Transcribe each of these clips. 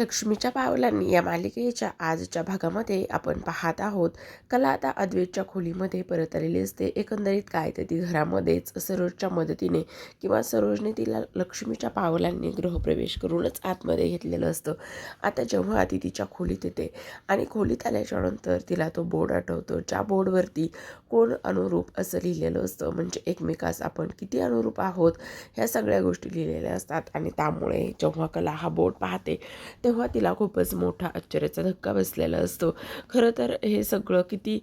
लक्ष्मीच्या पावलांनी या मालिकेच्या आजच्या भागामध्ये आपण पाहत आहोत. कला आता अद्वैतच्या खोलीमध्ये परत आलेली असते. एकंदरीत काय तर ती घरामध्येच सरोजच्या मदतीने किंवा सरोजने तिला लक्ष्मीच्या पावलांनी गृहप्रवेश करूनच आतमध्ये घेतलेलं असतं. आता जेव्हा ती तिच्या खोलीत येते आणि खोलीत आल्याच्यानंतर तिला तो बोर्ड आठवतो. ज्या बोर्डवरती कोण अनुरूप असं लिहिलेलं असतं म्हणजे एकमेकास आपण किती अनुरूप आहोत ह्या सगळ्या गोष्टी लिहिलेल्या असतात. आणि त्यामुळे जेव्हा कला हा बोर्ड पाहते तेव्हा तेव्हा तिला खूपच मोठा आश्चर्याचा धक्का बसलेला असतो. खरं तर हे सगळं किती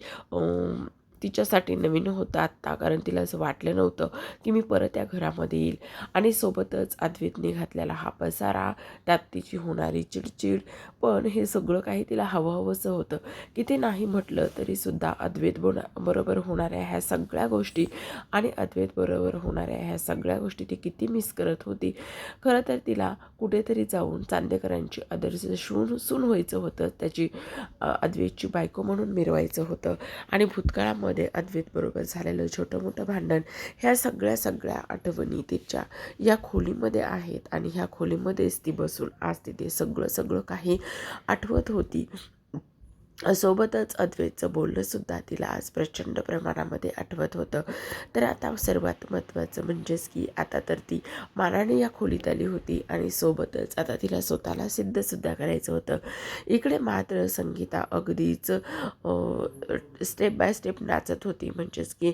तिच्यासाठी नवीन होतं आत्ता कारण तिला असं वाटलं नव्हतं की मी परत या घरामध्ये येईल. आणि सोबतच अद्वैतने घातलेला हा पसारा त्यात तिची होणारी चिडचिड पण हे सगळं काही तिला हवं हवंसं होतं. की ते नाही म्हटलं तरीसुद्धा अद्वैत बोना बरोबर होणाऱ्या ह्या सगळ्या गोष्टी आणि अद्वैत बरोबर होणाऱ्या ह्या सगळ्या गोष्टी ती किती मिस करत होती. खरं तर तिला कुठेतरी जाऊन चांदेकरांची आदर्श सून सून व्हायचं होतं त्याची अद्वैतची बायको म्हणून मिरवायचं होतं. आणि भूतकाळामध्ये अद्वैतबरोबर झालेलं छोटं मोठं भांडण ह्या सगळ्या सगळ्या आठवणी तिच्या या खोलीमध्ये आहेत. आणि ह्या खोलीमध्येच ती बसून आज तिथे सगळं सगळं काही आठवत होती. सोबतच अद्वैतचं बोलणंसुद्धा तिला आज प्रचंड प्रमाणामध्ये आठवत होतं. तर आता सर्वात महत्त्वाचं म्हणजेच की आता तर ती मानाने या खोलीत आली होती आणि सोबतच आता तिला स्वतःला सिद्धसुद्धा करायचं होतं. इकडे मात्र संगीता अगदीच स्टेप बाय स्टेप नाचत होती. म्हणजेच की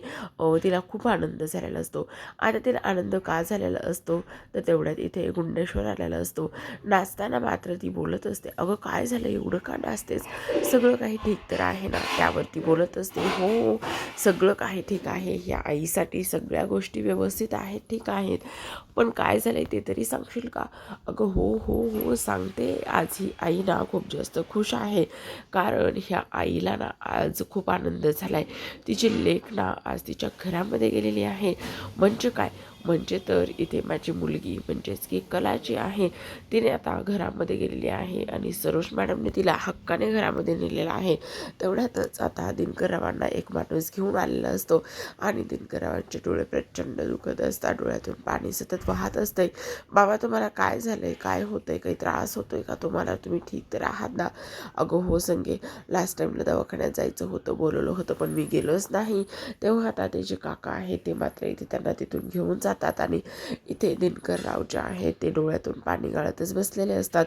तिला खूप आनंद झालेला असतो. आता तिला आनंद का झालेला असतो? तर तेवढ्यात इथे गुंडेश्वर आलेला असतो. नाचताना मात्र ती बोलत असते अगं काय झालं? एवढं का नाचतेस? सगळं काही ठीक तर आहे ना? त्यावरती बोलत असते हो सगळं काही ठीक आहे. ह्या आईसाठी सगळ्या गोष्टी व्यवस्थित आहेत ठीक आहेत. पण काय झालं आहे ते तरी सांगशील का? अगं हो हो हो सांगते. आज ही आई ना खूप जास्त खुश आहे. कारण ह्या आईला ना आज खूप आनंद झाला आहे तिची लेख ना आज तिच्या घरामध्ये गेलेली आहे. म्हणजे काय? म्हणजे तर इथे माझी मुलगी म्हणजेच की कला जी आहे. तिने आता घरामध्ये गेलेली आहे आणि सरोज मॅडमने तिला हक्काने घरामध्ये नेलेला आहे. तेवढ्यातच आता दिनकररावांना एक माणूस घेऊन आलेला असतो आणि दिनकररावांचे डोळे प्रचंड दुखत असतात. डोळ्यातून पाणी सतत वाहत असते बाबा तुम्हाला काय झालं आहे काय होतं आहे काही त्रास होतो आहे का? तुम्हाला तुम्ही ठीक तर आहात ना? अगं हो संगे. लास्ट टाईमला दवाखान्यात जायचं होतं बोलवलं होतं पण मी गेलोच नाही. तेव्हा आता ते जे काका आहे ते मात्र इथे त्यांना तिथून घेऊन जा जातात आणि इथे दिनकरराव जे आहेत ते डोळ्यातून पाणी गाळतच बसलेले असतात.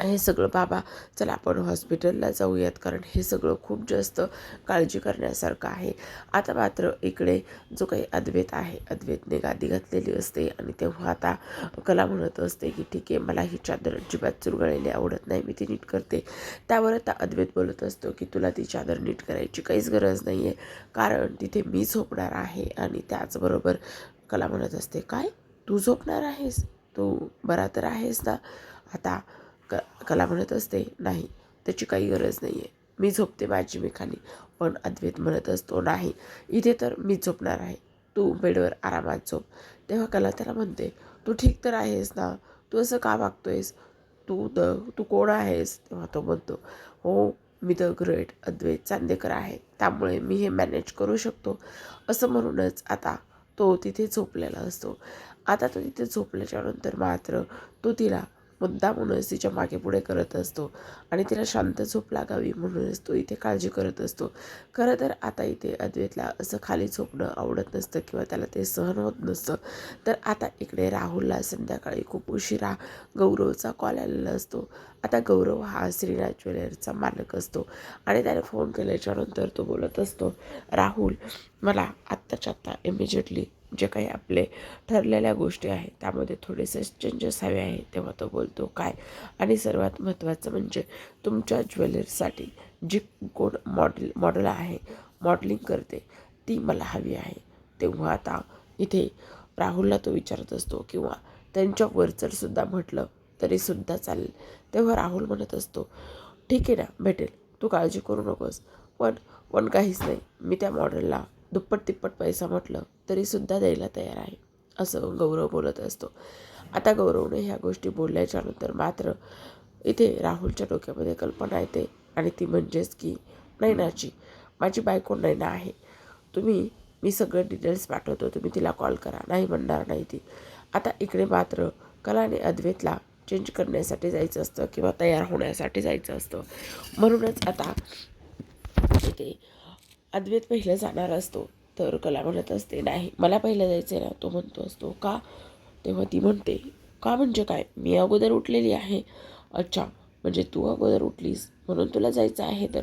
हे सगळं बाबा चला आपण हॉस्पिटलला जाऊयात. कारण हे सगळं खूप जास्त काळजी करण्यासारखं आहे. आता मात्र इकडे जो काही अद्वैत आहे अद्वैतने गादी घातलेली असते. आणि तेव्हा आता कला म्हणत असते की ठीक आहे मला ही चादर अजिबात चुरगळलेली आवडत नाही. मी ती नीट करते. त्यावर आता अद्वैत बोलत असतो की तुला ती चादर नीट करायची काहीच गरज नाही आहे कारण तिथे मी झोपणार आहे. आणि त्याचबरोबर कला म्हणत असते काय? तू झोपणार आहेस? तू बरा तर आहेस ना? आता क कला म्हणत असते नाही त्याची काही गरज नाही आहे मी झोपते माझी मी खाली पण अद्वैत म्हणत असतो नाही इथे तर मी झोपणार आहे. तू बेडवर आरामात झोप. तेव्हा कला त्याला म्हणते तू ठीक तर आहेस ना? तू असं का वागतोयस? तू द तू कोण आहेस? तेव्हा तो म्हणतो हो मी द ग्रेट अद्वैत चांदेकर आहे. त्यामुळे मी हे मॅनेज करू शकतो. असं म्हणूनच आता तो तिथे झोपलेला असतो. आता तो तिथे झोपल्याच्यानंतर मात्र तो तिला मुद्दामूनच तिच्यामागे पुढे करत असतो. आणि तिला शांत झोप लागावी म्हणूनच तो इथे काळजी करत असतो. खरं तर आता इथे अद्वैतला असं खाली झोपणं आवडत नसतं किंवा त्याला ते सहन होत नसतं. तर आता इकडे राहुलला संध्याकाळी खूप उशिरा गौरवचा कॉल आलेला असतो. आता गौरव हा श्रीनाथ ज्वेलरचा मालक असतो. आणि त्याने फोन केल्याच्यानंतर तो बोलत असतो राहुल मला आत्ताच्या आत्ता इमिजिएटली जे काही आपले ठरलेल्या गोष्टी आहेत त्यामध्ये थोडेसे चेंजेस हवे आहे तेव्हा तो बोलतो काय? आणि सर्वात महत्त्वाचं म्हणजे तुमच्या ज्वेलरीसाठी जी कोण मॉडेल मॉडेल आहे मॉडेलिंग करते ती मला हवी आहे. तेव्हा आता इथे राहुलला तो विचारत असतो किंवा त्यांच्या सुद्धा म्हटलं तरीसुद्धा चालेल. तेव्हा राहुल म्हणत असतो ठीक आहे ना भेटेल. तू काळजी करू नकोस. पण पण काहीच नाही. मी त्या मॉडेलला दुप्पट तिप्पट पैसा म्हटलं तरीसुद्धा द्यायला तयार आहे. असं गौरव बोलत असतो. आता गौरवने ह्या गोष्टी बोलल्याच्यानंतर मात्र इथे राहुलच्या डोक्यामध्ये कल्पना येते आणि ती म्हणजेच की नैनाची माझी बायको नैना आहे. तुम्ही मी सगळे डिटेल्स पाठवतो. तुम्ही तिला कॉल करा. नाही म्हणणार नाही ती. आता इकडे मात्र कलाने अद्वैतला चेंज करण्यासाठी जायचं असतं किंवा तयार होण्यासाठी जायचं असतं. म्हणूनच आता इथे अद्वैत पहिलं जाणार असतो. तर कला म्हणत असते नाही मला पहिलं जायचं ना. तो म्हणतो असतो का? तेव्हा ती म्हणते का म्हणजे काय? मी अगोदर उठलेली आहे. अच्छा म्हणजे तू अगोदर उठलीस म्हणून तुला जायचं आहे तर?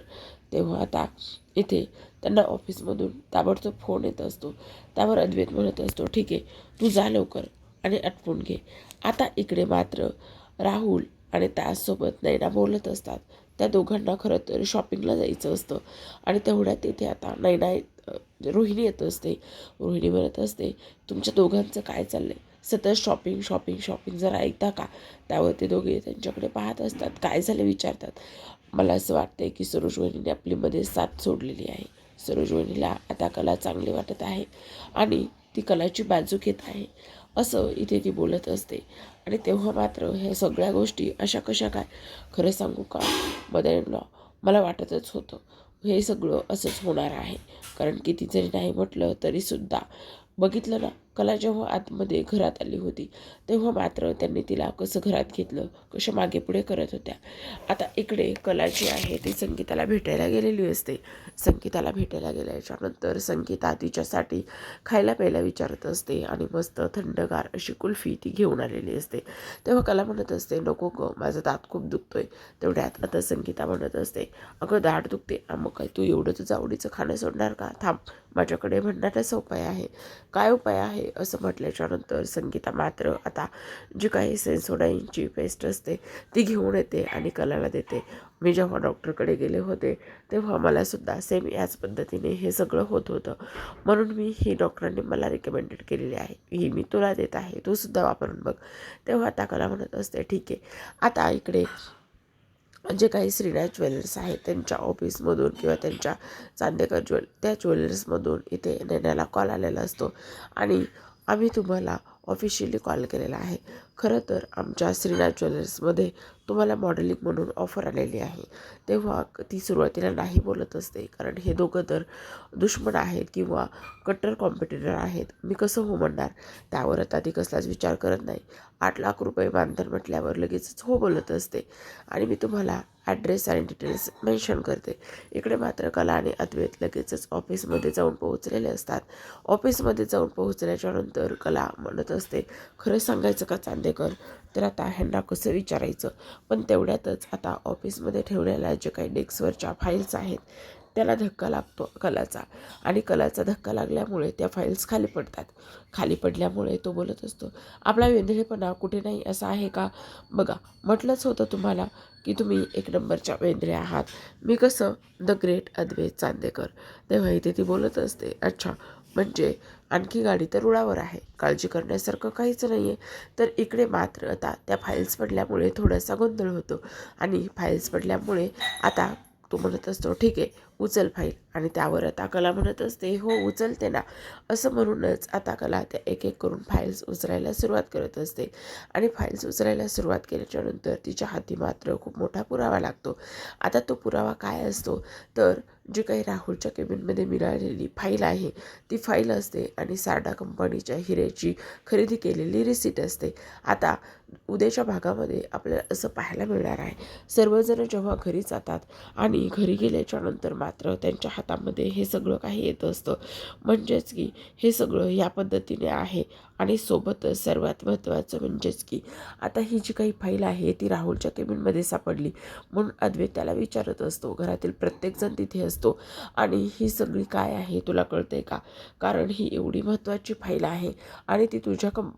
तेव्हा आता इथे त्यांना ऑफिसमधून ताबडतोब फोन येत असतो. त्यावर अद्वैत म्हणत असतो ठीक आहे तू जा लवकर आणि आटपून घे. आता इकडे मात्र राहुल आणि त्यासोबत नैना बोलत असतात. त्या दोघांना खरं तर शॉपिंगला जायचं असतं. आणि तेवढ्यात तिथे आता नैना नाही रोहिणी येत असते. रोहिणी म्हणत असते तुमच्या दोघांचं काय चाललं आहे सतत शॉपिंग शॉपिंग शॉपिंग जरा ऐकता का? त्यावर ते दोघे त्यांच्याकडे पाहत असतात. काय झालं? विचारतात. मला असं वाटतंय की सरोज वहिनीने आपली मध्ये साथ सोडलेली आहे. सरोज वहिनीला आता कला चांगली वाटत आहे आणि ती कलाची बाजू घेत आहे. असं इथे ती बोलत असते. आणि तेव्हा मात्र ह्या सगळ्या गोष्टी अशा कशा काय खरं सांगू का? मदर मला वाटतच होतं. हे सगळं असंच होणार आहे. कारण किती जरी नाही म्हटलं तरीसुद्धा बघितलं ना कला जेव्हा आतमध्ये घरात आली होती तेव्हा मात्र त्यांनी तिला कसं घरात घेतलं कशा मागे पुढे करत होत्या. आता इकडे कला जी आहे ती संगीताला भेटायला गेलेली असते. संगीताला भेटायला गेल्याच्यानंतर संगीता तिच्यासाठी खायला प्यायला विचारत असते आणि मस्त थंडगार अशी कुल्फी ती घेऊन आलेली असते. तेव्हा कला म्हणत असते नको ग माझं दात खूप दुखतोय. तेवढ्यात आता संगीता म्हणत असते अगं दाट दुखते मग काय तू एवढं तुझं आवडीचं खाणं सोडणार का? थांब माझ्याकडे म्हणणाराच उपाय आहे. काय उपाय आहे? असं म्हटल्याच्या नंतर संगीता मात्र आता जी काही सेन्सोडाईनची पेस्ट असते ती घेऊन येते आणि कलाला देते. मी जेव्हा डॉक्टरकडे गेले होते तेव्हा मला सुद्धा सेम याच पद्धतीने हे सगळं होत होतं. म्हणून मी ही डॉक्टरांनी मला रिकमेंडेड केलेली आहे. ही मी तुला देत आहे. तू सुद्धा वापरून बघ. तेव्हा आता कला म्हणत असते ठीक आहे. आता इकडे जे काही श्रीनाथ ज्वेलर्स आहेत त्यांच्या ऑफिसमधून किंवा त्यांच्या चांदेकर ज्वेल त्या ज्वेलर्समधून इथे नेण्याला कॉल आलेला असतो. आणि आम्ही तुम्हाला ऑफिशियली कॉल केलेला आहे. खरं तर आमच्या श्रीना ज्वेलर्समध्ये तुम्हाला मॉडेलिंग म्हणून ऑफर आलेली आहे. तेव्हा ती सुरुवातीला नाही बोलत असते कारण हे दोघं तर दुश्मन आहेत किंवा कट्टर कॉम्पिटिटर आहेत. मी कसं हो म्हणणार? त्यावर आता ती कसलाच विचार करत नाही. आठ लाख रुपये बांधन म्हटल्यावर लगेचच हो बोलत असते. आणि मी तुम्हाला ॲड्रेस आणि डिटेल्स मेन्शन करते. इकडे मात्र कला आणि अद्वैत लगेचच ऑफिसमध्ये जाऊन पोहोचलेले असतात. ऑफिसमध्ये जाऊन पोहोचल्याच्या नंतर कला म्हणत असते खरं सांगायचं का चांदेकर? तर आता ह्यांना कसं विचारायचं? पण तेवढ्यातच आता ऑफिसमध्ये ठेवलेल्या जे काही डेस्कवरच्या फाईल्स आहेत त्याला धक्का लागतो कलाचा. आणि कलाचा धक्का लागल्यामुळे त्या फाईल्स खाली पडतात. खाली पडल्यामुळे तो बोलत असतो आपला वेंधळेपणा कुठे नाही? असा आहे का? बघा म्हटलंच होतं तुम्हाला की तुम्ही एक नंबरच्या वेंद्रे आहात. मी कसं? The great Advait Chandekar. तेव्हा इथे ती बोलत असते अच्छा म्हणजे आणखी गाडी तर रुळावर आहे. काळजी करण्यासारखं काहीच नाही आहे तर इकडे मात्र आता त्या फाईल्स पडल्यामुळे थोडासा गोंधळ होतो. आणि फाईल्स पडल्यामुळे आता तो म्हणत असतो ठीक आहे उचल फाईल. आणि त्यावर आता कला म्हणत असते हो उचलते ना. असं म्हणूनच आता कला त्या एक एक करून फाईल्स उचलायला सुरुवात करत असते. आणि फाईल्स उचलायला सुरुवात केल्याच्यानंतर तिच्या हाती मात्र खूप मोठा पुरावा लागतो. आता तो पुरावा काय असतो? तर जी काही राहुलच्या केबिनमध्ये मिळालेली फाईल आहे ती फाईल असते आणि सारडा कंपनीच्या हिऱ्याची खरेदी केलेली रिसीट असते. आता उद्याच्या भागामध्ये आपल्याला असं पाहायला मिळणार आहे. सर्वजण जेव्हा घरी जातात आणि घरी गेल्याच्यानंतर मात्र त्यांच्या हातामध्ये हे सगळं काही येत असतं. म्हणजेच की हे सगळं या पद्धतीने आहे. आणि सोबतच सर्वात महत्त्वाचं म्हणजेच की आता ही जी काही फाईल आहे ती राहुलच्या केबिनमध्ये सापडली. म्हणून अद्वैत त्याला विचारत असतो घरातील प्रत्येकजण तिथे असतो आणि ही सगळी काय आहे तुला कळते का? कारण ही एवढी महत्त्वाची फाईल आहे आणि ती तुझ्या कम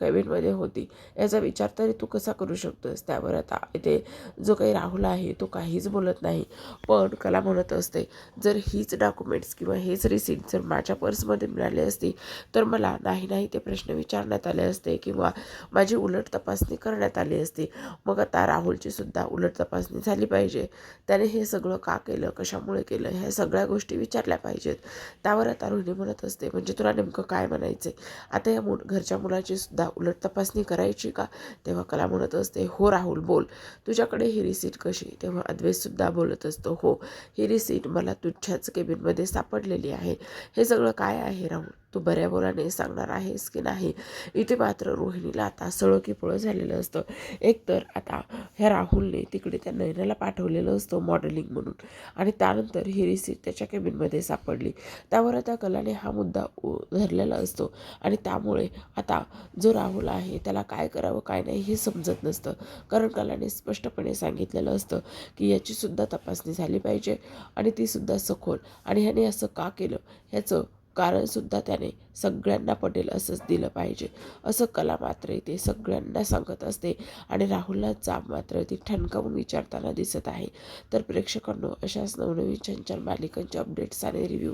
कॅबिनमध्ये होती. याचा विचार तरी तू कसा करू शकतोस? त्यावर आता इथे जो काही राहुल आहे तो काहीच बोलत नाही. पण कला म्हणत असते जर हीच डॉक्युमेंट्स किंवा हेच रिसिट जर माझ्या पर्समध्ये मिळाले असती तर मला नाही नाही ते प्रश्न विचारण्यात आले असते किंवा माझी उलट तपासणी करण्यात आली असती मग आता राहुलची सुद्धा उलट तपासणी झाली पाहिजे. त्याने हे सगळं का केलं कशामुळे केलं ह्या सगळ्या गोष्टी विचारल्या पाहिजेत. त्यावर आता रोहिणी म्हणत असते म्हणजे तुला नेमकं काय म्हणायचं आता या मु घरच्या मुलाची सुद्धा उलट तपासणी करायची का? तेव्हा कला म्हणत असते हो राहुल बोल. तुझ्याकडे ही रिसीट कशी? तेव्हा अद्वैतसुद्धा बोलत असतो हो. ही रिसीट मला तुझ्याच केबिनमध्ये सापडलेली आहे. हे सगळं काय आहे राहुल? तू बऱ्या बोलाने सांगणार आहेस की नाही? इथे मात्र रोहिणीला आता सळकीपळं झालेलं असतं. एकतर आता ह्या राहुलने तिकडे त्या नयनाला पाठवलेलं असतं मॉडेलिंग म्हणून. आणि त्यानंतर ही रिसीट त्याच्या केबिनमध्ये सापडली. त्यावर आता कलाने हा मुद्दा उ- धरलेला असतो. आणि त्यामुळे आता जो राहुल आहे त्याला काय करावं काय नाही हे समजत नसतं. कारण कलाने स्पष्टपणे सांगितलेलं असतं की याची सुद्धा तपासणी झाली पाहिजे. आणि ती सुद्धा सखोल. आणि ह्याने असं का केलं? ह्याचं कारणसुद्धा त्याने सगळ्यांना पटेल असंच दिलं पाहिजे. असं कला मात्र इथे सगळ्यांना सांगत असते आणि राहुलला जाब मात्र ती ठणकावून विचारताना दिसत आहे. तर प्रेक्षकांनो अशाच नवनवीन छान मालिकांचे अपडेट्स आणि रिव्ह्यू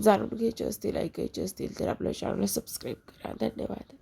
जाणून घ्यायचे असतील ऐकायचे असतील तर आपल्या चॅनलला सबस्क्राईब करा. धन्यवाद.